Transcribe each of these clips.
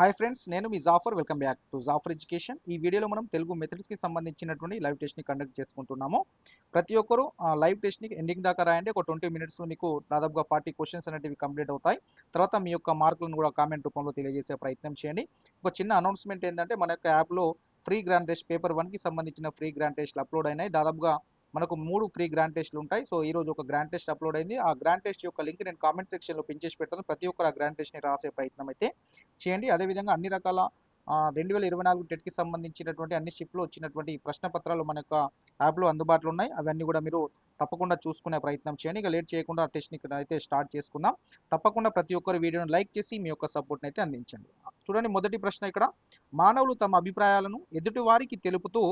Hi friends నేను మీ Zafar welcome back to Zafar education ఈ వీడియోలో మనం తెలుగు మెథడ్స్కి సంబంధించినటువంటి లైవ్ టెస్ట్ని కండక్ట్ చేసుకుంటున్నాము. ప్రతి ఒక్కరు లైవ్ టెస్ట్ని ఎండింగ్ దాకా రాయండి. ఒక ట్వంటీ మినిట్స్లో మీకు దాదాపుగా ఫార్టీ క్వశ్చన్స్ అనేటివి కంప్లీట్ అవుతాయి. తర్వాత మీ యొక్క మార్కులను కూడా కామెంట్ రూపంలో తెలియజేసే ప్రయత్నం చేయండి. ఒక చిన్న అనౌన్స్మెంట్ ఏంటంటే మన యొక్క యాప్లో ఫ్రీ గ్రాండ్ టెస్ట్ పేపర్ వన్కి సంబంధించిన ఫ్రీ గ్రాండ్ టెస్ట్లు అప్లోడ్ అయినాయి. దాదాపుగా మనకు మూడు ఫ్రీ గ్రాండ్ టెస్ట్లు ఉంటాయి. సో ఈ రోజు ఒక గ్రాండ్ టెస్ట్ అప్లోడ్ అయింది. ఆ గ్రాండ్ టెస్ట్ యొక్క లింక్ నేను కామెంట్ సెక్షన్లో పెంచేసి పెడతాను. ప్రతి ఒక్కరు ఆ గ్రాండ్ టెస్ట్ని రాసే ప్రయత్నం అయితే చేయండి. అదేవిధంగా అన్ని రకాల రెండు వేల ఇరవై నాలుగు టెట్కి సంబంధించినటువంటి అన్ని షిఫ్ట్లో వచ్చినటువంటి ప్రశ్న పత్రాలు మన యొక్క యాప్లో అందుబాటులో ఉన్నాయి. అవన్నీ కూడా మీరు తప్పకుండా చూసుకునే ప్రయత్నం చేయండి. ఇక లేట్ చేయకుండా టెస్ట్ని ఇక్కడ అయితే స్టార్ట్ చేసుకుందాం. తప్పకుండా ప్రతి ఒక్కరు వీడియోను లైక్ చేసి మీ యొక్క సపోర్ట్ని అయితే అందించండి. చూడండి మొదటి ప్రశ్న ఇక్కడ. మానవులు తమ అభిప్రాయాలను ఎదుటి వారికి తెలుపుతూ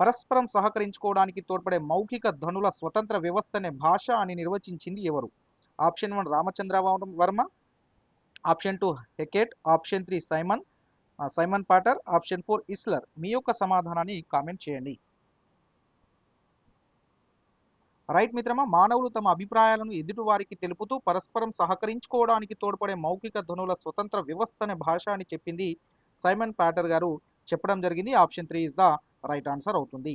పరస్పరం సహకరించుకోవడానికి తోడ్పడే మౌఖిక ధనుల స్వతంత్ర వ్యవస్థనే భాష అని నిర్వచించింది ఎవరు? Option one Ramachandra Varma option two Hockett option three Simon Simon Potter option four Isler. మీ యొక్క సమాధానాన్ని కామెంట్ చేయండి. రైట్ మిత్రమా మానవులు తమ అభిప్రాయాలను ఎదుటివారికి తెలుపుతూ పరస్పరం సహకరించుకోవడానికి తోడ్పడే మౌఖిక ధ్వనుల స్వతంత్ర వ్యవస్థ అనే భాష అని చెప్పింది సైమన్ ప్యాటర్ గారు. చెప్పడం జరిగింది. Option three is the right answer అవుతుంది.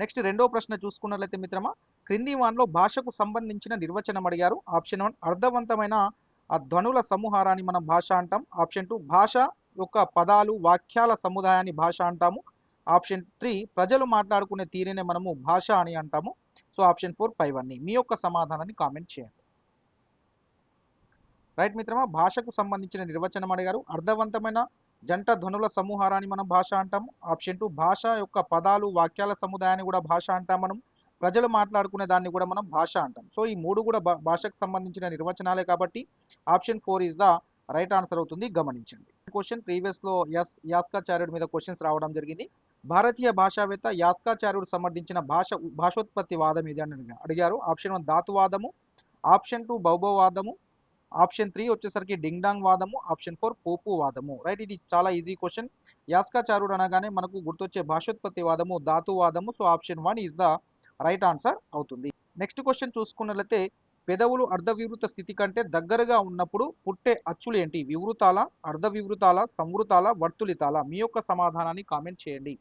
నెక్స్ట్ రెండో ప్రశ్న చూసుకున్నట్లయితే మిత్రమా క్రింది వాన్లో భాషకు సంబంధించిన నిర్వచనం అడిగారు. ఆప్షన్ వన్ అర్థవంతమైన ఆ ధ్వనుల సమూహారాన్ని మనం భాష అంటాం. ఆప్షన్ టూ భాష యొక్క పదాలు వాక్యాల సముదాయాన్ని భాష అంటాము. ఆప్షన్ త్రీ ప్రజలు మాట్లాడుకునే తీరునే మనము భాష అని అంటాము. సో ఆప్షన్ ఫోర్ ఫైవ్ అన్ని. మీ యొక్క సమాధానాన్ని కామెంట్ చేయండి. రైట్ మిత్రమా భాషకు సంబంధించిన నిర్వచనం అడిగారు. అర్థవంతమైన జంట ధ్వనుల సమూహారాన్ని మనం భాష అంటాం ఆప్షన్ టూ భాష యొక్క పదాలు వాక్యాల సముదాయాన్ని కూడా భాష అంటాం మనం. ప్రజలు మాట్లాడుకునే దాన్ని కూడా మనం భాష అంటాం. సో ఈ మూడు కూడా భాషకు సంబంధించిన నిర్వచనాలే కాబట్టి option four is the right answer అవుతుంది. గమనించండి. క్వశ్చన్ ప్రీవియస్లో యాస్ యాస్కాచార్యుడి మీద క్వశ్చన్స్ రావడం జరిగింది. భారతీయ భాషావేత్త యాస్కాచార్యుడు సమర్థించిన భాష భాషోత్పత్తి వాదం ఇది అని అడిగారు. ఆప్షన్ వన్ ధాతువాదము. ఆప్షన్ టూ భౌభవవాదము ఆప్షన్ త్రీ వచ్చేసరికి డింగ్ డాంగ్ వాదము ఆప్షన్ ఫోర్ పోపు వాదము. రైట్ ఇది చాలా ఈజీ క్వశ్చన్ యాస్కాచారుడు అనగానే మనకు గుర్తొచ్చే భాషోత్పత్తి వాదము ధాతువాదము so option one is the right answer అవుతుంది. నెక్స్ట్ క్వశ్చన్ చూసుకున్నట్లయితే పెదవులు అర్ధవివృత స్థితి కంటే దగ్గరగా ఉన్నప్పుడు పుట్టే అచ్చులు ఏంటి? వివృతాల అర్ధ వివృతాల సంవృతాల వర్తులితాల. మీ యొక్క సమాధానాన్ని కామెంట్ చేయండి.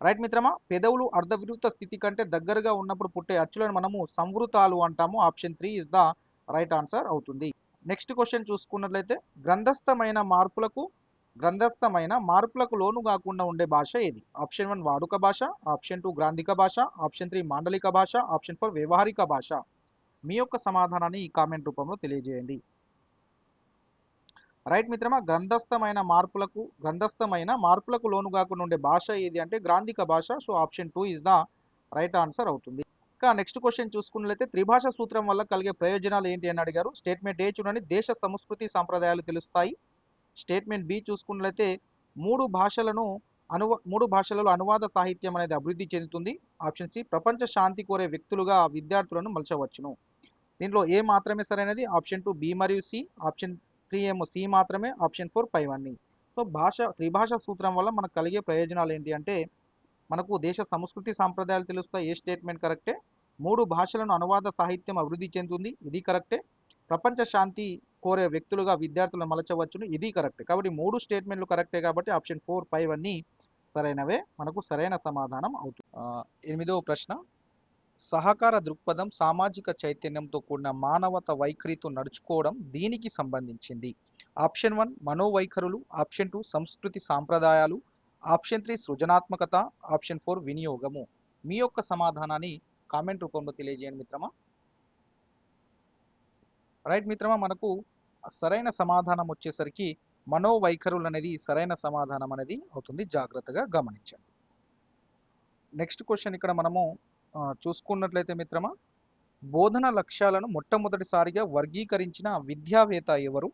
రైట్ మిత్రమా? పెదవులు అర్ధవివృత స్థితి కంటే దగ్గరగా ఉన్నప్పుడు పుట్టే అచ్చులను మనము సంవృతాలు అంటాము. Option three is the right answer అవుతుంది. నెక్స్ట్ క్వశ్చన్ చూసుకున్నట్లయితే గ్రంథస్థమైన మార్పులకు గ్రంథస్థమైన మార్పులకు లోను కాకుండా ఉండే భాష ఏది? ఆప్షన్ వన్ వాడుక భాష ఆప్షన్ టూ గ్రాంధిక భాష ఆప్షన్ త్రీ మాండలిక భాష ఆప్షన్ ఫోర్ వ్యవహారిక భాష. మీ యొక్క సమాధానాన్ని ఈ కామెంట్ రూపంలో తెలియజేయండి. రైట్ మిత్రమా గ్రంథస్థమైన మార్పులకు గ్రంథస్థమైన మార్పులకు లోను కాకుండా ఉండే భాష ఏది అంటే గ్రాంధిక భాష. So option two is the right answer అవుతుంది. ఇంకా నెక్స్ట్ క్వశ్చన్ చూసుకున్నట్లయితే త్రిభాష సూత్రం వల్ల కలిగే ప్రయోజనాలు ఏంటి అని అడిగారు. స్టేట్మెంట్ ఏ చూడండి. దేశ సంస్కృతి సాంప్రదాయాలు తెలుస్తాయి. స్టేట్మెంట్ బి చూసుకున్నట్లయితే మూడు భాషలను అనువ మూడు భాషలలో అనువాద సాహిత్యం అనేది అభివృద్ధి చెందుతుంది. ఆప్షన్ సి ప్రపంచ శాంతి కోరే వ్యక్తులుగా విద్యార్థులను మలచవచ్చును. దీంట్లో ఏ మాత్రమే సరైనది. ఆప్షన్ టూ బి మరియు సి ఆప్షన్ త్రీ ఏమో సి మాత్రమే. ఆప్షన్ ఫోర్ ఫైవ్ సో భాష త్రిభాష సూత్రం వల్ల మనకు కలిగే ప్రయోజనాలు ఏంటి అంటే మనకు దేశ సంస్కృతి సాంప్రదాయాలు తెలుస్తాయి. ఏ స్టేట్మెంట్ కరెక్టే మూడు భాషలను అనువాద సాహిత్యం అభివృద్ధి చెందుతుంది. ఇది కరెక్టే ప్రపంచ శాంతి కోరే వ్యక్తులుగా విద్యార్థులను మలచవచ్చును. ఇది కరెక్ట్ కాబట్టి మూడు స్టేట్మెంట్లు కరెక్టే కాబట్టి ఆప్షన్ ఫోర్ ఫైవ్ అన్ని సరైనవే. మనకు సరైన సమాధానం అవుతుంది. ఎనిమిదవ ప్రశ్న. సహకార దృక్పథం సామాజిక చైతన్యంతో కూడిన మానవత వైఖరితో నడుచుకోవడం దీనికి సంబంధించింది. ఆప్షన్ వన్ మనోవైఖరులు. ఆప్షన్ టూ సంస్కృతి సాంప్రదాయాలు. ఆప్షన్ త్రీ సృజనాత్మకత ఆప్షన్ ఫోర్ వినియోగము. మీ యొక్క సమాధానాన్ని కామెంట్ రూపంలో తెలియజేయండి మిత్రమా. రైట్ మిత్రమా మనకు సరైన సమాధానం వచ్చేసరికి మనోవైఖరులు అనేది సరైన సమాధానం అనేది అవుతుంది. జాగ్రత్తగా గమనించండి. నెక్స్ట్ క్వశ్చన్ ఇక్కడ మనము చూసుకున్నట్లయితే మిత్రమా బోధన లక్ష్యాలను మొట్టమొదటిసారిగా వర్గీకరించిన విద్యావేత్త ఎవరు?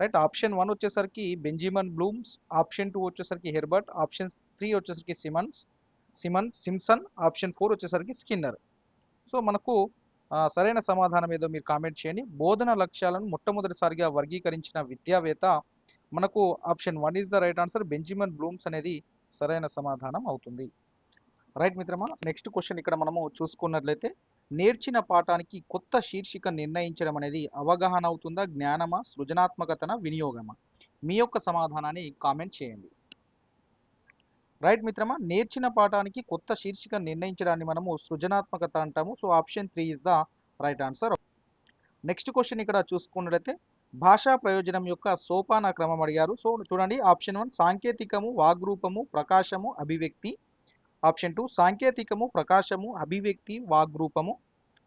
రైట్ ఆప్షన్ వన్ వచ్చేసరికి బెంజిమన్ బ్లూమ్స్ ఆప్షన్ టూ వచ్చేసరికి హెర్బర్ట్ ఆప్షన్ త్రీ వచ్చేసరికి Simons Simon Simpson option four వచ్చేసరికి స్కిన్నర్ సో మనకు సరైన సమాధానం ఏదో మీరు కామెంట్ చేయండి. బోధన లక్ష్యాలను మొట్టమొదటిసారిగా వర్గీకరించిన విద్యావేత్త మనకు option one is the right answer Benjamin Bloom's అనేది సరైన సమాధానం అవుతుంది. రైట్ మిత్రమా? నెక్స్ట్ క్వశ్చన్ ఇక్కడ మనము చూసుకున్నట్లయితే నేర్చిన పాఠానికి కొత్త శీర్షిక నిర్ణయించడం అనేది అవగాహన అవుతుందా జ్ఞానమా సృజనాత్మకతన వినియోగమా? మీ యొక్క సమాధానాన్ని కామెంట్ చేయండి. రైట్ మిత్రమా నేర్చిన పాఠానికి కొత్త శీర్షిక నిర్ణయించడాన్ని మనము సృజనాత్మకత అంటాము. So option three is the right answer. Next question ఇక్కడ చూసుకున్నట్లయితే భాషా ప్రయోజనం యొక్క సోపాన క్రమం అడిగారు. సో చూడండి ఆప్షన్ వన్ సాంకేతికము వాగ్రూపము ప్రకాశము అభివ్యక్తి. ఆప్షన్ టూ సాంకేతికము ప్రకాశము అభివ్యక్తి వాగ్రూపము.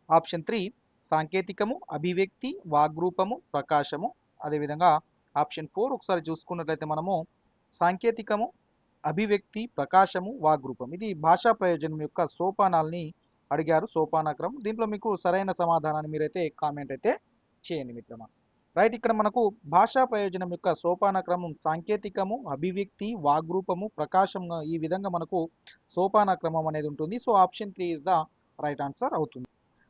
ఆప్షన్ త్రీ సాంకేతికము అభివ్యక్తి వాగ్రూపము ప్రకాశము. అదేవిధంగా ఆప్షన్ ఫోర్ ఒకసారి చూసుకున్నట్లయితే మనము సాంకేతికము అభివ్యక్తి ప్రకాశము వాగ్రూపం ఇది భాషా ప్రయోజనం యొక్క సోపానాల్ని అడిగారు సోపానక్రమం. దీంట్లో మీకు సరైన సమాధానాన్ని మీరైతే కామెంట్ అయితే చేయండి మిత్రమా. రైట్ ఇక్కడ మనకు భాషా ప్రయోజనం యొక్క సోపానక్రమం సాంకేతికము అభివ్యక్తి వాగ్రూపము ప్రకాశం ఈ విధంగా మనకు సోపానక్రమం అనేది ఉంటుంది. So option three is the right answer అవుతుంది.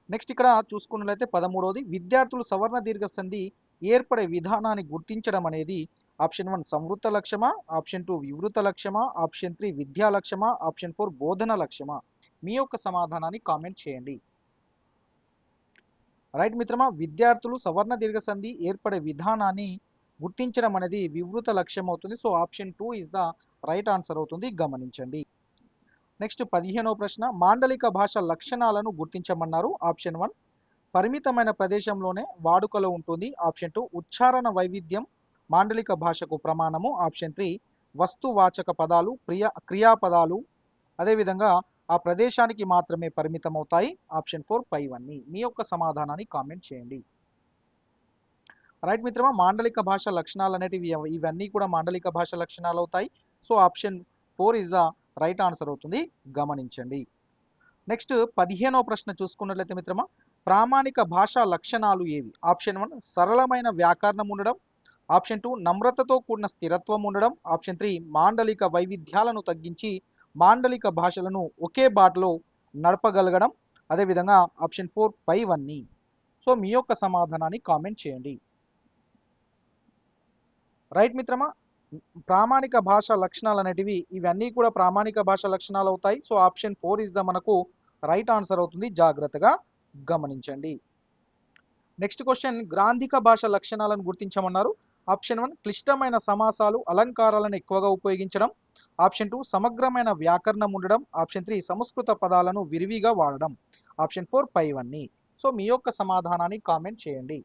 నెక్స్ట్ ఇక్కడ చూసుకున్నట్లయితే పదమూడవది విద్యార్థులు సవర్ణ దీర్ఘ సంధి ఏర్పడే విధానాన్ని గుర్తించడం అనేది ఆప్షన్ వన్ సంవృత్త లక్ష్యమా ఆప్షన్ టూ వివృత లక్ష్యమా ఆప్షన్ త్రీ విద్యా లక్ష్యమా ఆప్షన్ ఫోర్ బోధన లక్ష్యమా మీ యొక్క సమాధానాన్ని కామెంట్ చేయండి. రైట్ మిత్రమా విద్యార్థులు సవర్ణ దీర్ఘ సంధి ఏర్పడే విధానాన్ని గుర్తించడం అనేది వివృత లక్ష్యం అవుతుంది so option two is the right answer అవుతుంది. గమనించండి. నెక్స్ట్ పదిహేనవ ప్రశ్న మాండలిక భాష లక్షణాలను గుర్తించమన్నారు. ఆప్షన్ వన్ పరిమితమైన ప్రదేశంలోనే వాడుకలో ఉంటుంది. ఆప్షన్ టూ ఉచ్చారణ వైవిధ్యం మాండలిక భాషకు ప్రమాణము. ఆప్షన్ త్రీ వస్తువాచక పదాలు క్రియా క్రియాపదాలు. అదేవిధంగా ఆ ప్రదేశానికి మాత్రమే పరిమితం అవుతాయి ఆప్షన్ ఫోర్ పైవన్నీ మీ యొక్క సమాధానాన్ని కామెంట్ చేయండి. రైట్ మిత్రమా మాండలిక భాష లక్షణాలు అనేటివి ఇవన్నీ కూడా మాండలిక భాష లక్షణాలు అవుతాయి so option four is the right answer అవుతుంది. గమనించండి. నెక్స్ట్ పదిహేనవ ప్రశ్న చూసుకున్నట్లయితే మిత్రమా ప్రామాణిక భాషా లక్షణాలు ఏవి? ఆప్షన్ వన్ సరళమైన వ్యాకరణం ఉండడం. ఆప్షన్ టూ నమ్రతతో కూడిన స్థిరత్వం ఉండడం. ఆప్షన్ త్రీ మాండలిక వైవిధ్యాలను తగ్గించి మాండలిక భాషలను ఒకే బాటలో నడపగలగడం అదేవిధంగా ఆప్షన్ ఫోర్ పైవన్నీ సో మీ యొక్క సమాధానాన్ని కామెంట్ చేయండి. రైట్ మిత్రమా? ప్రామాణిక భాష లక్షణాలు అనేటివి ఇవన్నీ కూడా ప్రామాణిక భాష లక్షణాలు అవుతాయి. So option four is the మనకు రైట్ ఆన్సర్ అవుతుంది. జాగ్రత్తగా గమనించండి. నెక్స్ట్ క్వశ్చన్ గ్రాంధిక భాష లక్షణాలను గుర్తించమన్నారు. ఆప్షన్ వన్ క్లిష్టమైన సమాసాలు అలంకారాలను ఎక్కువగా ఉపయోగించడం. ఆప్షన్ టూ సమగ్రమైన వ్యాకరణం ఉండడం. ఆప్షన్ త్రీ సంస్కృత పదాలను విరివిగా వాడడం. ఆప్షన్ ఫోర్ పైవన్నీ. సో మీ యొక్క సమాధానాన్ని కామెంట్ చేయండి.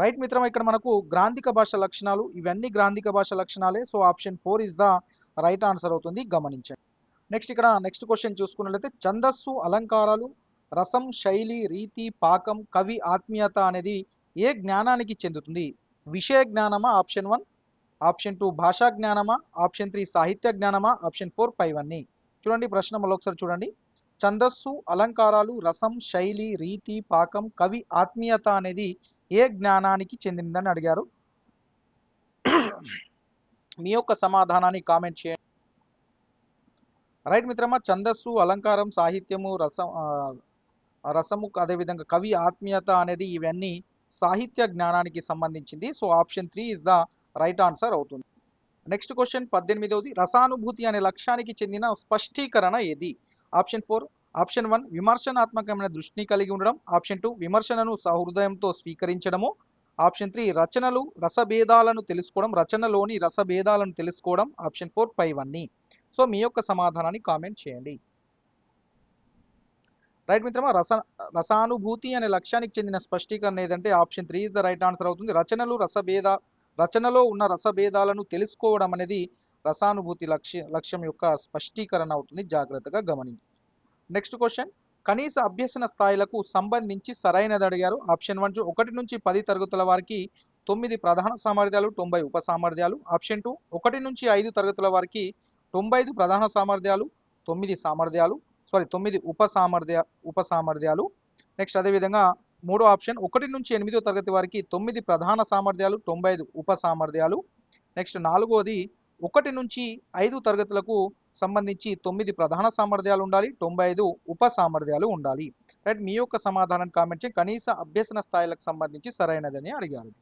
రైట్ మిత్రం ఇక్కడ మనకు గ్రాంధిక భాష లక్షణాలు ఇవన్నీ గ్రాంధిక భాష లక్షణాలే. So option four is the right answer అవుతుంది. గమనించండి. నెక్స్ట్ ఇక్కడ నెక్స్ట్ క్వశ్చన్ చూసుకున్నట్లయితే ఛందస్సు అలంకారాలు రసం శైలి రీతి పాకం కవి ఆత్మీయత అనేది ఏ జ్ఞానానికి చెందుతుంది? విషయ జ్ఞానమా? Option one. ఆప్షన్ టూ భాషా జ్ఞానమా? ఆప్షన్ త్రీ సాహిత్య జ్ఞానమా? ఆప్షన్ ఫోర్ పైవన్నీ. చూడండి ప్రశ్న మరొకసారి ఒకసారి చూడండి. ఛందస్సు అలంకారాలు రసం శైలి రీతి పాకం కవి ఆత్మీయత అనేది ఏ జ్ఞానానికి చెందిందని అడిగారు? మీ యొక్క సమాధానాన్ని కామెంట్ చేయండి. రైట్ మిత్రమా ఛందస్సు అలంకారం సాహిత్యము రసం రసము అదేవిధంగా కవి ఆత్మీయత అనేది ఇవన్నీ సాహిత్య జ్ఞానానికి సంబంధించింది. So option three is the right answer అవుతుంది. నెక్స్ట్ క్వశ్చన్ పద్దెనిమిదవది రసానుభూతి అనే లక్ష్యానికి చెందిన స్పష్టీకరణ ఏది? ఆప్షన్ ఫోర్ ఆప్షన్ వన్ విమర్శనాత్మకమైన దృష్టిని కలిగి ఉండడం. ఆప్షన్ టూ విమర్శనను సహృదయంతో స్వీకరించడము. ఆప్షన్ త్రీ రచనలు రసభేదాలను తెలుసుకోవడం. రచనలోని రసభేదాలను తెలుసుకోవడం. ఆప్షన్ ఫోర్ పైవన్నీ సో మీ యొక్క సమాధానాన్ని కామెంట్ చేయండి. రైట్ మిత్రమా రస రసానుభూతి అనే లక్ష్యానికి చెందిన స్పష్టీకరణ ఏదంటే option three is the right answer అవుతుంది. రచనలు రసభేద రచనలో ఉన్న రసభేదాలను తెలుసుకోవడం అనేది రసానుభూతి లక్ష్య లక్ష్యం యొక్క స్పష్టీకరణ అవుతుంది. జాగ్రత్తగా గమనించి. Next question. కనీస అభ్యసన స్థాయిలకు సంబంధించి సరైనది అడిగారు. ఆప్షన్ వన్ ఒకటి నుంచి పది తరగతుల వారికి తొమ్మిది ప్రధాన సామర్థ్యాలు తొంభై ఉప సామర్థ్యాలు. ఆప్షన్ టూ ఒకటి నుంచి ఐదు తరగతుల వారికి తొంభై ఐదు ప్రధాన సామర్థ్యాలు తొమ్మిది సామర్థ్యాలు సారీ తొమ్మిది ఉప సామర్థ్య ఉప సామర్థ్యాలు. నెక్స్ట్ అదేవిధంగా మూడో ఆప్షన్ ఒకటి నుంచి ఎనిమిదో తరగతి వారికి తొమ్మిది ప్రధాన సామర్థ్యాలు తొంభై ఐదు ఉప సామర్థ్యాలు. నెక్స్ట్ నాలుగోది ఒకటి నుంచి ఐదు తరగతులకు సంబంధించి తొమ్మిది ప్రధాన సామర్థ్యాలు ఉండాలి తొంభై ఐదు ఉప సామర్థ్యాలు ఉండాలి. రైట్ మీ యొక్క సమాధానం కామెంట్ చేయండి. కనీస అభ్యసన స్థాయిలకు సంబంధించి సరైనదని అడిగారు.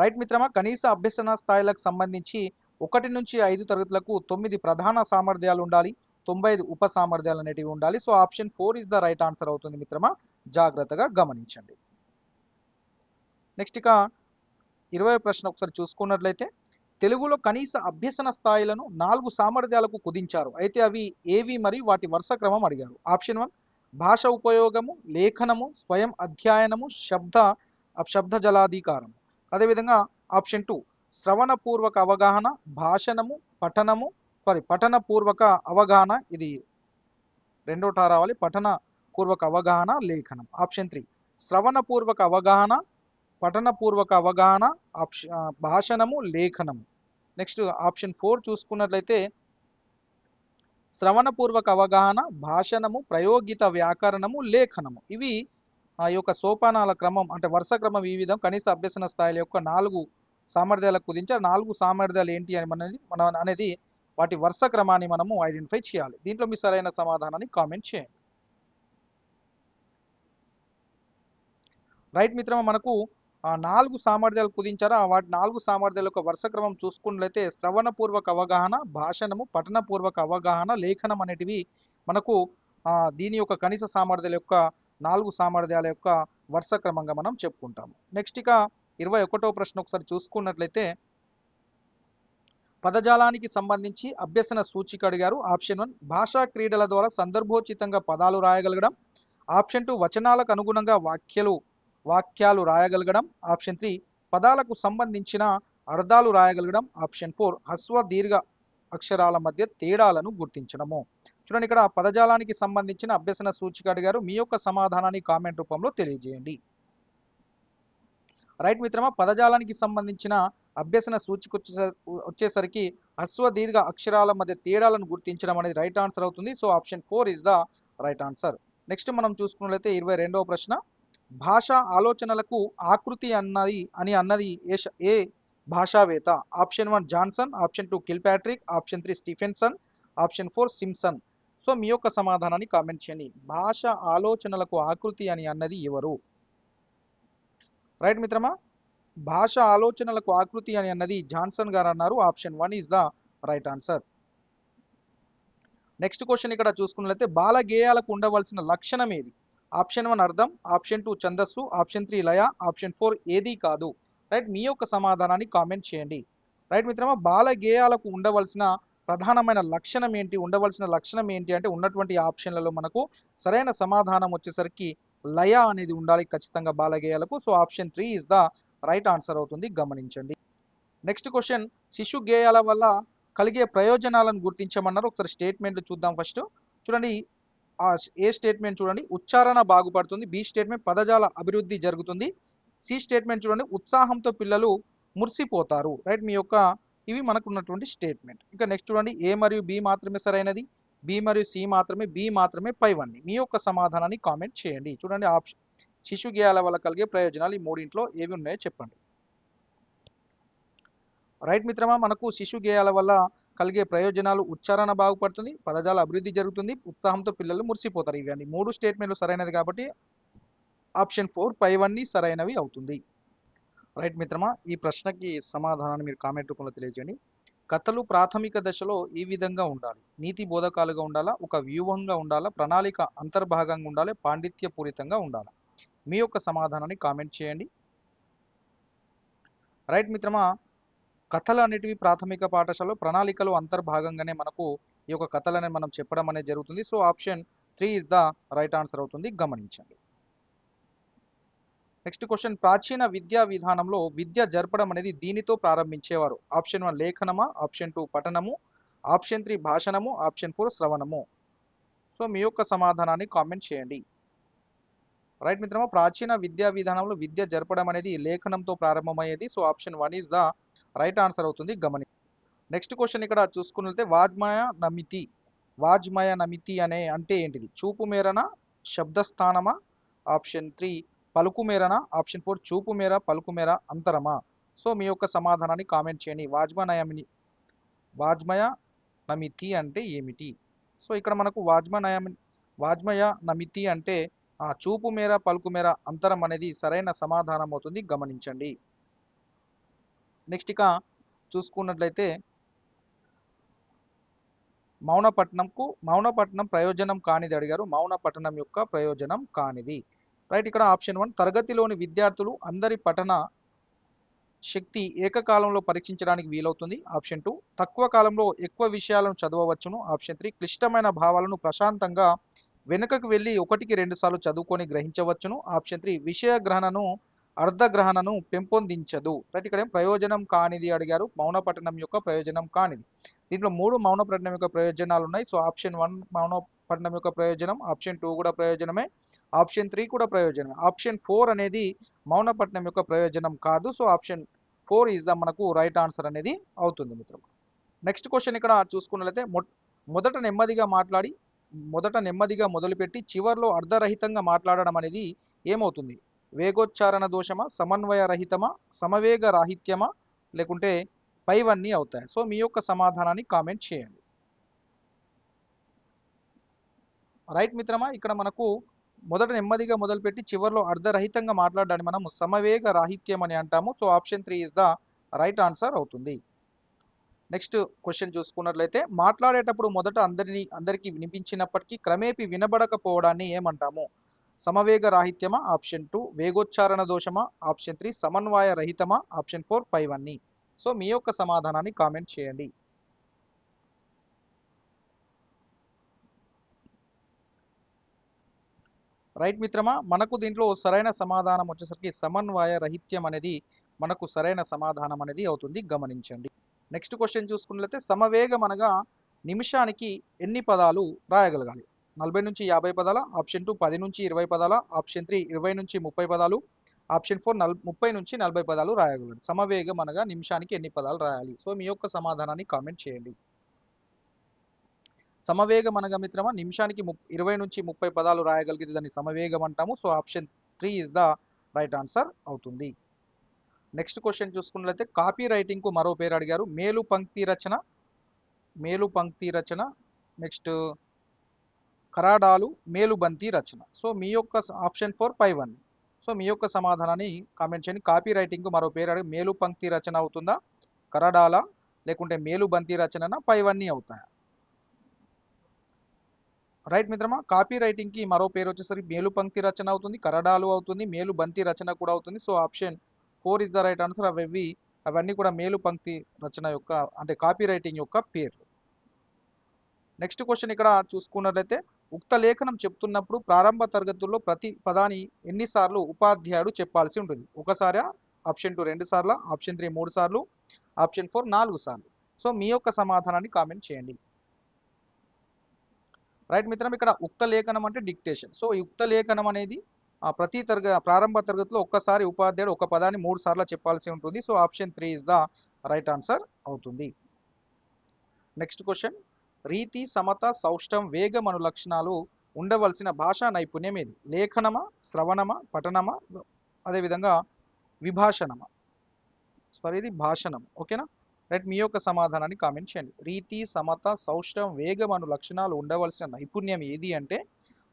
రైట్ మిత్రమా కనీస అభ్యసన స్థాయిలకు సంబంధించి ఒకటి నుంచి ఐదు తరగతులకు తొమ్మిది ప్రధాన సామర్థ్యాలు ఉండాలి తొంభై ఐదు ఉప సామర్థ్యాలు అనేటివి ఉండాలి. So option four is the right answer అవుతుంది మిత్రమా. జాగ్రత్తగా గమనించండి. నెక్స్ట్ ఇక ఇరవై ప్రశ్న ఒకసారి చూసుకున్నట్లయితే తెలుగులో కనీస అభ్యసన స్థాయిలను నాలుగు సామర్థ్యాలకు కుదించారు. అయితే అవి ఏవి మరియు వాటి వరుస క్రమం అడిగారు. ఆప్షన్ వన్ భాష ఉపయోగము లేఖనము స్వయం అధ్యయనము శబ్ద శబ్ద జలాధికారం. అదేవిధంగా ఆప్షన్ టూ శ్రవణపూర్వక అవగాహన భాషణము పఠనము సారీ పఠనపూర్వక అవగాహన ఇది రెండో టారావాలి పఠన పూర్వక అవగాహన లేఖనం. ఆప్షన్ త్రీ శ్రవణపూర్వక అవగాహన పఠనపూర్వక అవగాహన ఆప్షన్ భాషణము లేఖనము. నెక్స్ట్ ఆప్షన్ ఫోర్ చూసుకున్నట్లయితే శ్రవణపూర్వక అవగాహన భాషణము ప్రయోగిత వ్యాకరణము లేఖనము. ఇవి ఆ యొక్క సోపానాల క్రమం అంటే వరుస క్రమం ఈ విధం కనీస అభ్యసన స్థాయిల యొక్క నాలుగు సామర్థ్యాలకు కుదించే నాలుగు సామర్థ్యాలు ఏంటి అని మన మనం అనేది వాటి వరుస క్రమాన్ని మనము ఐడెంటిఫై చేయాలి. దీంట్లో మీ సరైన సమాధానాన్ని కామెంట్ చేయండి. రైట్ మిత్రమా మనకు నాలుగు సామర్థ్యాలు కుదించారా? వాటి నాలుగు సామర్థ్యాల యొక్క వరుస క్రమం చూసుకున్నట్లయితే శ్రవణపూర్వక అవగాహన భాషణము పఠనపూర్వక అవగాహన లేఖనం అనేటివి మనకు దీని యొక్క కనీస సామర్థ్యాల యొక్క నాలుగు సామర్థ్యాల యొక్క వరుస క్రమంగా మనం చెప్పుకుంటాము. నెక్స్ట్ ఇక ఇరవై ఒకటో ప్రశ్న ఒకసారి చూసుకున్నట్లయితే పదజాలానికి సంబంధించి అభ్యసన సూచిక అడిగారు. ఆప్షన్ వన్ భాషా క్రీడల ద్వారా సందర్భోచితంగా పదాలు రాయగలగడం. ఆప్షన్ టూ వచనాలకు అనుగుణంగా వాక్యలు వాక్యాలు రాయగలగడం. ఆప్షన్ త్రీ పదాలకు సంబంధించిన అర్థాలు రాయగలగడం. ఆప్షన్ ఫోర్ హస్వ దీర్ఘ అక్షరాల మధ్య తేడాలను గుర్తించడము. చూడండి ఇక్కడ పదజాలానికి సంబంధించిన అభ్యసన సూచిక అడిగారు. మీ యొక్క సమాధానాన్ని కామెంట్ రూపంలో తెలియజేయండి. రైట్ మిత్రమా పదజాలానికి సంబంధించిన అభ్యసన సూచిక వచ్చేసరి వచ్చేసరికి హస్వ దీర్ఘ అక్షరాల మధ్య తేడాలను గుర్తించడం అనేది రైట్ ఆన్సర్ అవుతుంది. So option four is the right answer. Next మనం చూసుకున్నట్లయితే ఇరవై రెండవ ప్రశ్న భాష ఆలోచనలకు ఆకృతి అన్నది అని అన్నది ఏ ఏ భాషావేత్త? Option one Johnson option two Kilpatrick option three Stephenson option four Simpson. So మీ యొక్క సమాధానాన్ని కామెంట్ చేయండి. భాష ఆలోచనలకు ఆకృతి అని అన్నది ఎవరు? రైట్ మిత్రమా? భాష ఆలోచనలకు ఆకృతి అని అన్నది జాన్సన్ గారు అన్నారు. Option one is the right answer. Next question ఇక్కడ చూసుకున్నట్లయితే బాల గేయాలకు ఉండవలసిన లక్షణం ఏది? ఆప్షన్ వన్ అర్థం ఆప్షన్ టూ ఛందస్సు ఆప్షన్ త్రీ లయ ఆప్షన్ ఫోర్ ఏది కాదు. రైట్ మీ యొక్క సమాధానాన్ని కామెంట్ చేయండి. రైట్ మిత్రమా బాల గేయాలకు ఉండవలసిన ప్రధానమైన లక్షణం ఏంటి? ఉండవలసిన లక్షణం ఏంటి అంటే ఉన్నటువంటి ఆప్షన్లలో మనకు సరైన సమాధానం వచ్చేసరికి లయ అనేది ఉండాలి ఖచ్చితంగా బాలగేయాలకు. So option three is the right answer అవుతుంది. గమనించండి. నెక్స్ట్ క్వశ్చన్ శిశు గేయాల వల్ల కలిగే ప్రయోజనాలను గుర్తించమన్నారు. ఒకసారి స్టేట్మెంట్లు చూద్దాం ఫస్ట్. చూడండి ఏ స్టేట్మెంట్ చూడండి ఉచ్చారణ బాగుపడుతుంది బి స్టేట్మెంట్ పదజాల అభివృద్ధి జరుగుతుంది సి స్టేట్మెంట్ చూడండి ఉత్సాహంతో పిల్లలు మురిసిపోతారు రైట్? మీ యొక్క ఇవి మనకు ఉన్నటువంటి స్టేట్మెంట్. ఇంకా నెక్స్ట్ చూడండి ఏ మరియు బి మాత్రమే సరైనది? బి మరియు సి మాత్రమే బి మాత్రమే పైవన్నీ. మీ యొక్క సమాధానాన్ని కామెంట్ చేయండి. చూడండి ఆప్షన్ శిశు గేయాల వల్ల కలిగే ప్రయోజనాలు ఈ మూడింట్లో ఏవి ఉన్నాయో చెప్పండి. రైట్ మిత్రమా మనకు శిశు గేయాల వల్ల కలిగే ప్రయోజనాలు ఉచ్చారణ బాగుపడుతుంది పదజాల అభివృద్ధి జరుగుతుంది ఉత్సాహంతో పిల్లలు మురిసిపోతారు. ఇవన్నీ మూడు స్టేట్మెంట్లు సరైనది కాబట్టి ఆప్షన్ ఫోర్ పైవన్నీ సరైనవి అవుతుంది. రైట్ మిత్రమా ఈ ప్రశ్నకి సమాధానాన్ని మీరు కామెంట్ రూపంలో తెలియజేయండి. కథలు ప్రాథమిక దశలో ఈ విధంగా ఉండాలి? నీతి బోధకాలుగా ఉండాలా? ఒక వ్యూహంగా ఉండాలా? ప్రణాళిక అంతర్భాగంగా ఉండాలి? పాండిత్యపూరితంగా ఉండాలి? మీ యొక్క సమాధానాన్ని కామెంట్ చేయండి. రైట్ మిత్రమా కథలు అనేటివి ప్రాథమిక పాఠశాలలో ప్రణాళికలు అంతర్భాగంగానే మనకు ఈ యొక్క కథలని మనం చెప్పడం అనేది జరుగుతుంది. So option three is the right answer అవుతుంది. గమనించండి. Next question. ప్రాచీన విద్యా విధానంలో విద్య జరపడం అనేది దీనితో ప్రారంభించేవారు. ఆప్షన్ వన్ లేఖనమా? ఆప్షన్ టూ పఠనము. ఆప్షన్ త్రీ భాషణము. ఆప్షన్ ఫోర్ శ్రవణము. సో మీ యొక్క సమాధానాన్ని కామెంట్ చేయండి. రైట్ మిత్రమా ప్రాచీన విద్యా విధానంలో విద్య జరపడం అనేది లేఖనంతో ప్రారంభమయ్యేది. So option one is the right answer అవుతుంది గమని నెక్స్ట్ క్వశ్చన్ ఇక్కడ చూసుకున్నట్లయితే వాజ్మయ నమితి వాజ్మయ నమితి అనే అంటే ఏంటిది? చూపు మేరన శబ్దస్థానమా ఆప్షన్ త్రీ పలుకు మేరన ఆప్షన్ ఫోర్ చూపు మేర పలుకు మేర అంతరమా? సో మీ యొక్క సమాధానాన్ని కామెంట్ చేయండి. వాజ్మనయమిని వాజ్మయ నమితి అంటే ఏమిటి? సో ఇక్కడ మనకు వాజ్మనయమి వాజ్మయ నమితి అంటే చూపు మేర పలుకు మేర అంతరం అనేది సరైన సమాధానం అవుతుంది. గమనించండి. నెక్స్ట్ ఇక చూసుకున్నట్లయితే మౌనపట్నంకు మౌనపట్నం ప్రయోజనం కానిది అడిగారు. మౌనపట్నం యొక్క ప్రయోజనం కానిది. రైట్ ఇక్కడ ఆప్షన్ వన్ తరగతిలోని విద్యార్థులు అందరి పఠన శక్తి ఏకకాలంలో పరీక్షించడానికి వీలవుతుంది. ఆప్షన్ టూ తక్కువ కాలంలో ఎక్కువ విషయాలను చదవవచ్చును. ఆప్షన్ త్రీ క్లిష్టమైన భావాలను ప్రశాంతంగా వెనుకకు వెళ్ళి ఒకటికి రెండు సార్లు చదువుకొని గ్రహించవచ్చును. ఆప్షన్ త్రీ విషయ గ్రహణను అర్ధగ్రహణను పెంపొందించదు. రైట్ ఇక్కడ ఏం ప్రయోజనం కానిది అడిగారు. మౌన పఠనం యొక్క ప్రయోజనం కానిది. దీంట్లో మూడు మౌన పఠనం యొక్క ప్రయోజనాలు ఉన్నాయి సో ఆప్షన్ వన్ మౌన పఠనం యొక్క ప్రయోజనం ఆప్షన్ టూ కూడా ప్రయోజనమే ఆప్షన్ త్రీ కూడా ప్రయోజనమే. ఆప్షన్ ఫోర్ అనేది మౌన పఠనం యొక్క ప్రయోజనం కాదు. So option four is the మనకు రైట్ ఆన్సర్ అనేది అవుతుంది మిత్రం నెక్స్ట్ క్వశ్చన్ ఇక్కడ చూసుకున్నట్లయితే మొ- మొదట నెమ్మదిగా మాట్లాడి మొదట నెమ్మదిగా మొదలుపెట్టి చివర్లో అర్ధరహితంగా మాట్లాడడం అనేది ఏమవుతుంది? వేగోచ్చారణ దోషమా సమన్వయ రహితమా సమవేగ రాహిత్యమా లేకుంటే పైవన్నీ అవుతాయి. సో మీ యొక్క సమాధానాన్ని కామెంట్ చేయండి. రైట్ మిత్రమా ఇక్కడ మనకు మొదట నెమ్మదిగా మొదలుపెట్టి చివరిలో అర్ధరహితంగా మాట్లాడడాన్ని మనం సమవేగ రాహిత్యం అని అంటాము. So option three is the right answer అవుతుంది. నెక్స్ట్ క్వశ్చన్ చూసుకున్నట్లయితే మాట్లాడేటప్పుడు మొదట అందరినీ అందరికీ వినిపించినప్పటికీ క్రమేపీ వినబడకపోవడాన్ని ఏమంటాము? సమవేగ రాహిత్యమా? Option two. వేగోచ్చారణ దోషమా? Option three. సమన్వయ రహితమా? Option four. ఫైవ్ అన్ని. సో మీ యొక్క సమాధానాన్ని కామెంట్ చేయండి. రైట్ మిత్రమా మనకు దీంట్లో సరైన సమాధానం వచ్చేసరికి సమన్వయ రహిత్యం అనేది మనకు సరైన సమాధానం అనేది అవుతుంది. గమనించండి. నెక్స్ట్ క్వశ్చన్ చూసుకున్నట్లయితే సమవేగం అనగా నిమిషానికి ఎన్ని పదాలు రాయగలగాలి? నలభై నుంచి యాభై పదాల? ఆప్షన్ టూ పది నుంచి ఇరవై పదాల? ఆప్షన్ త్రీ ఇరవై నుంచి ముప్పై పదాలు? ఆప్షన్ ఫోర్ నల్ ముప్పై నుంచి నలభై పదాలు రాయగలరు సమవేగం అనగా నిమిషానికి ఎన్ని పదాలు రాయాలి? సో మీ యొక్క సమాధానాన్ని కామెంట్ చేయండి. సమవేగం అనగా మిత్రమా నిమిషానికి ముప్ ఇరవై నుంచి ముప్పై పదాలు రాయగలిగితే దాన్ని సమవేగం అంటాము. So option three is the right answer అవుతుంది. నెక్స్ట్ క్వశ్చన్ చూసుకున్నట్లయితే కాపీ రైటింగ్కు మరో పేరు అడిగారు. మేలు పంక్తి రచన మేలు పంక్తి రచన. నెక్స్ట్ కరాడాలు మేలుబంతి రచన. సో మీ యొక్క ఆప్షన్ ఫోర్ పై వన్. సో మీ యొక్క సమాధానాన్ని కామెంట్ చేయండి. కాపీ రైటింగ్కు మరో పేరు అడిగి మేలు పంక్తి రచన అవుతుందా? కరడాల? లేకుంటే మేలుబంతి రచన పైవన్నీ అవుతాయా? రైట్ మిత్రమా కాపీ రైటింగ్కి మరో పేరు వచ్చేసరికి మేలు పంక్తి రచన అవుతుంది కరడాలు అవుతుంది మేలు బంతి రచన కూడా అవుతుంది. So option four is the right answer. అవి అవన్నీ కూడా మేలు పంక్తి రచన యొక్క అంటే కాపీ రైటింగ్ యొక్క పేర్లు. నెక్స్ట్ క్వశ్చన్ ఇక్కడ చూసుకున్నట్లయితే ఉక్త లేఖనం చెప్తున్నప్పుడు ప్రారంభ తరగతుల్లో ప్రతి పదాన్ని ఎన్నిసార్లు ఉపాధ్యాయుడు చెప్పాల్సి ఉంటుంది. ఒకసారి ఆప్షన్ టూ రెండు సార్లు ఆప్షన్ త్రీ మూడు సార్లు ఆప్షన్ ఫోర్ నాలుగు సార్లు. సో మీ యొక్క సమాధానాన్ని కామెంట్ చేయండి. రైట్ మిత్రం ఇక్కడ ఉక్త లేఖనం అంటే డిక్టేషన్. సో ఈ ఉక్త లేఖనం అనేది ఆ, ప్రతి తరగ ప్రారంభ తరగతిలో ఒక్కసారి ఉపాధ్యాయుడు ఒక పదాన్ని మూడు సార్లు చెప్పాల్సి ఉంటుంది. So option three is the right answer అవుతుంది. Next question. రీతి సమత సౌష్టం వేగం అను లక్షణాలు ఉండవలసిన భాషా నైపుణ్యం ఏది? లేఖనమా శ్రవణమా పఠనమా? అదేవిధంగా విభాషణమా? సారీ ఇది భాషణం. ఓకేనా? రైట్ మీ యొక్క సమాధానాన్ని కామెంట్ చేయండి. రీతి సమత సౌష్టం వేగం అను లక్షణాలు ఉండవలసిన నైపుణ్యం ఏది అంటే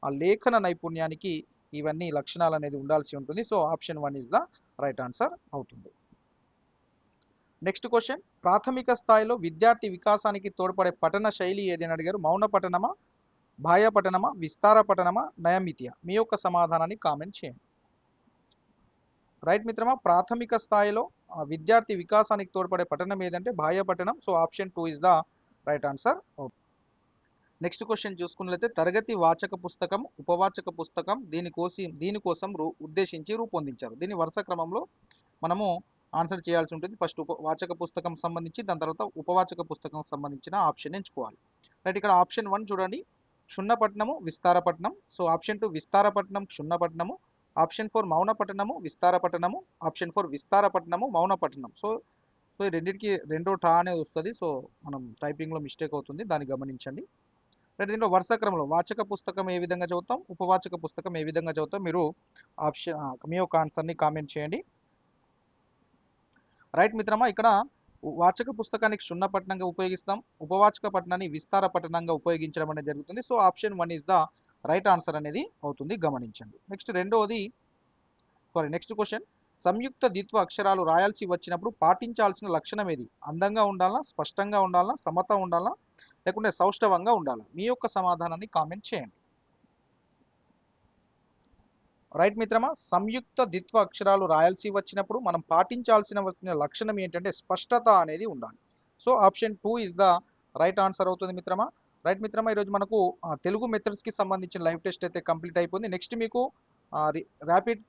ఆ లేఖన నైపుణ్యానికి ఇవన్నీ లక్షణాలు అనేది ఉండాల్సి ఉంటుంది. So option one is the right answer అవుతుంది. నెక్స్ట్ క్వశ్చన్ ప్రాథమిక స్థాయిలో విద్యార్థి వికాసానికి తోడ్పడే పఠన శైలి ఏదని అడిగారు. మౌన పఠనమా? బాహ్య పఠనమా? విస్తార పఠనమా? నయమితియ? మీ యొక్క సమాధానాన్ని కామెంట్ చేయండి. రైట్ మిత్రమా ప్రాథమిక స్థాయిలో విద్యార్థి వికాసానికి తోడ్పడే పఠనం ఏదంటే బాహ్య పఠనం. So option two is the right answer next question చూసుకున్నట్లయితే తరగతి వాచక పుస్తకం ఉపవాచక పుస్తకం దీనికోసం దీనికోసం రూ ఉద్దేశించి రూపొందించారు. దీని వరుస క్రమంలో మనము ఆన్సర్ చేయాల్సి ఉంటుంది. ఫస్ట్ ఉపవాచక పుస్తకం సంబంధించి దాని తర్వాత ఉపవాచక పుస్తకం సంబంధించిన ఆప్షన్ ఎంచుకోవాలి. రైట్ ఇక్కడ ఆప్షన్ వన్ చూడండి. క్షుణ్ణపట్నము విస్తారపట్నం. సో ఆప్షన్ టూ విస్తారపట్నం క్షుణ్ణపట్నము. ఆప్షన్ ఫోర్ మౌనపట్నము విస్తారపట్నము. ఆప్షన్ ఫోర్ విస్తారపట్నము మౌనపట్నం. సో సో ఈ రెండింటికి రెండో టా అనేది వస్తుంది. సో మనం టైపింగ్లో మిస్టేక్ అవుతుంది. దాన్ని గమనించండి. రైట్ దీంట్లో వరుస క్రమంలో వాచక పుస్తకం ఏ విధంగా చదువుతాం ఉపవాచక పుస్తకం ఏ విధంగా చదువుతాం మీరు ఆప్షన్ మీ యొక్క ఆన్సర్ని కామెంట్ చేయండి. రైట్ మిత్రమా ఇక్కడ వాచక పుస్తకానికి క్షుణ్ణ పట్టణంగా ఉపయోగిస్తాం. ఉపవాచక పట్టణాన్ని విస్తార పట్టణంగా ఉపయోగించడం అనేది జరుగుతుంది. So option one is the right answer అనేది అవుతుంది. గమనించండి. నెక్స్ట్ రెండవది సారీ నెక్స్ట్ క్వశ్చన్. సంయుక్త ద్విత్వ అక్షరాలు రాయాల్సి వచ్చినప్పుడు పాటించాల్సిన లక్షణం ఏది? అందంగా ఉండాలా స్పష్టంగా ఉండాలా సమత ఉండాలా లేకుంటే సౌష్ఠవంగా ఉండాలా? మీ యొక్క సమాధానాన్ని కామెంట్ చేయండి. రైట్ మిత్రమా సంయుక్త ద్విత్వ అక్షరాలు రాయాల్సి వచ్చినప్పుడు మనం పాటించాల్సిన వచ్చిన లక్షణం ఏంటంటే స్పష్టత అనేది ఉండాలి. So option two is the right answer అవుతుంది మిత్రమా. రైట్ మిత్రమా ఈరోజు మనకు తెలుగు మెథడ్స్కి సంబంధించిన లైవ్ టెస్ట్ అయితే కంప్లీట్ అయిపోయింది. నెక్స్ట్ మీకు ర్యాపిడ్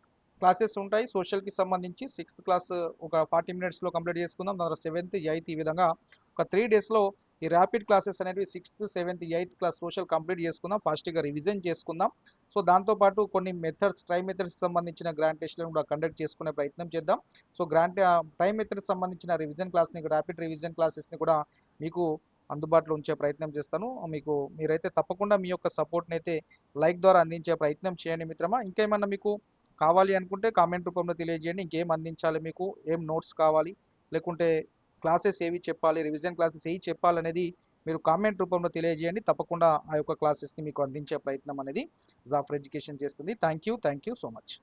క్లాసెస్ ఉంటాయి. సోషల్కి సంబంధించి సిక్స్త్ క్లాస్ ఒక ఫార్టీ మినిట్స్లో కంప్లీట్ చేసుకుందాం. దాని సెవెంత్ ఎయిత్ ఈ విధంగా ఒక త్రీ డేస్లో ఈ ర్యాపిడ్ క్లాసెస్ అనేవి sixth seventh eighth class social complete చేసుకుందాం ఫాస్ట్గా రివిజన్ చేసుకుందాం. సో దాంతోపాటు కొన్ని మెథడ్స్ ట్రై మెథడ్స్ సంబంధించిన గ్రాండ్ టెస్ట్లను కూడా కండక్ట్ చేసుకునే ప్రయత్నం చేద్దాం. సో గ్రాండ్ ట్రై మెథడ్స్ సంబంధించిన రివిజన్ క్లాస్ని ర్యాపిడ్ రివిజన్ క్లాసెస్ని కూడా మీకు అందుబాటులో ఉంచే ప్రయత్నం చేస్తాను. మీకు మీరైతే తప్పకుండా మీ యొక్క సపోర్ట్ని అయితే లైక్ ద్వారా అందించే ప్రయత్నం చేయండి మిత్రమా. ఇంకేమన్నా మీకు కావాలి అనుకుంటే కామెంట్ రూపంలో తెలియజేయండి. ఇంకేం అందించాలి మీకు? ఏం నోట్స్ కావాలి? లేకుంటే క్లాసెస్ ఏవి చెప్పాలి రివిజన్ క్లాసెస్ ఏవి చెప్పాలనేది మీరు కామెంట్ రూపంలో తెలియజేయండి. తప్పకుండా ఆ యొక్క క్లాసెస్ని మీకు అందించే ప్రయత్నం అనేది జాఫర్ ఎడ్యుకేషన్ చేస్తుంది. Thank you thank you so much